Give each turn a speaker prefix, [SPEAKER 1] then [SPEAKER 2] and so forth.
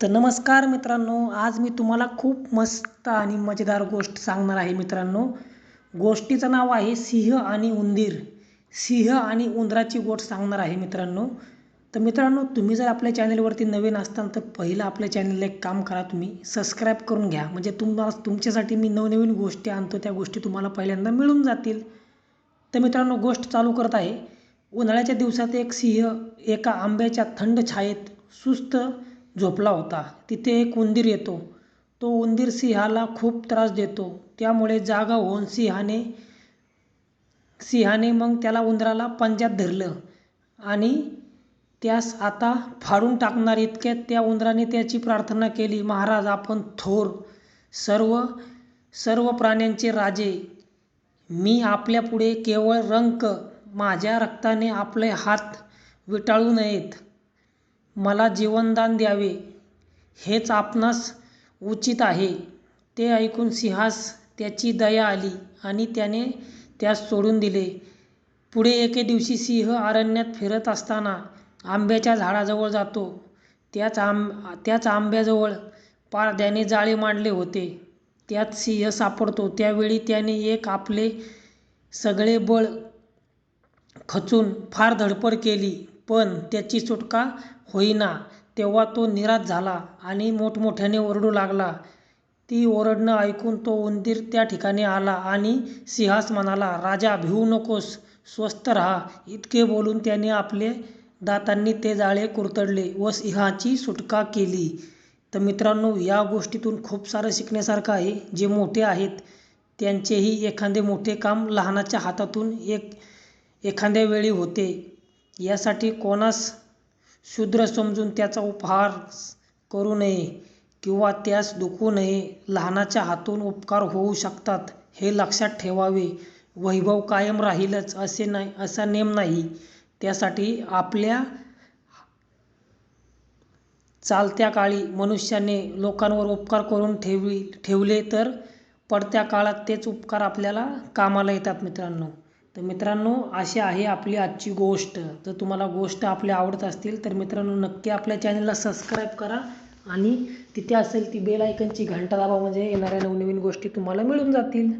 [SPEAKER 1] तर नमस्कार मित्रांनो आज मी तुम्हाला खूप मस्त आणि मजेदार गोष्ट सांगणार आहे मित्रांनो. गोष्टीचं नाव आहे सिंह आणि उंदीर. सिंह आणि उंदराची गोष्ट सांगणार आहे मित्रांनो. तर मित्रांनो तुम्ही जर आपल्या चॅनलवरती नवीन असताल तर पहिलं आपल्या चॅनलला एक काम करा तुम्ही. सबस्क्राईब करून घ्या. म्हणजे तुम्हाला तुमच्यासाठी मी नवनवीन गोष्टी आणतो त्या गोष्टी तुम्हाला पहिल्यांदा मिळून जातील. तर मित्रांनो गोष्ट चालू करत आहे. उन्हाळ्याच्या दिवसात एक सिंह एका आंब्याच्या थंड छायेत सुस्त झोपला होता. तिथे एक उंदीर येतो. तो उंदीर सिंहाला खूप त्रास देतो. त्यामुळे जागा होऊन सिंहाने सिंहाने मग त्याला उंदराला पंजात धरलं आणि त्यास आता फाडून टाकणार इतक्यात त्या उंदराने त्याची प्रार्थना केली महाराज आपण थोर सर्व सर्व प्राण्यांचे राजे. मी आपल्यापुढे केवळ रंक माझ्या रक्ताने आपले हात विटाळू नयेत. मला जीवनदान द्यावे हेच आपणास उचित आहे. ते ऐकून सिंहास त्याची दया आली आणि त्याने त्यास सोडून दिले. पुढे एके दिवशी सिंह अरण्यात फिरत असताना आंब्याच्या झाडाजवळ जातो. त्याच आंब त्याच आंब्याजवळ पारध्याने जाळे मांडले होते. त्यात सिंह सापडतो. त्यावेळी त्याने एक आपले सगळे बळ खचून फार धडपड केली. पण त्याची सुटका होईना. तेव्हा तो निराश झाला आणि मोठमोठ्याने ओरडू लागला. ती ओरडणं ऐकून तो उंदीर त्या ठिकाणी आला आणि सिंहास म्हणाला राजा भिवू नकोस स्वस्थ राहा. इतके बोलून त्याने आपले दातांनी ते जाळे कुरतडले व सिंहाची सुटका केली. तर मित्रांनो या गोष्टीतून खूप सारं शिकण्यासारखं आहे. जे मोठे आहेत त्यांचेही एखादे मोठे काम लहानाच्या हातातून एक एखाद्या वेळी होते. यासाठी कोणास शूद्र समजून त्याचा उपहार करू नये किंवा त्यास दुखवू नये लहानाच्या हातून उपकार होऊ शकतात हे लक्षात ठेवावे. वैभव कायम राहीलच असे नाही असा नेम नाही. त्यासाठी आपल्या चालत्या काळी मनुष्याने लोकांवर उपकार करून ठेवी ठेवले तर पडत्या काळात तेच उपकार आपल्याला कामाला येतात मित्रांनो. तर मित्रांनो अशी आहे आपली आजची गोष्ट. जर तुम्हाला गोष्ट आपल्या आवडत असतील तर मित्रांनो नक्की आपल्या चॅनलला सबस्क्राईब करा आणि तिथे असेल ती बेल आयकनची घंटा दाबा म्हणजे येणाऱ्या नवनवीन गोष्टी तुम्हाला मिळून जातील.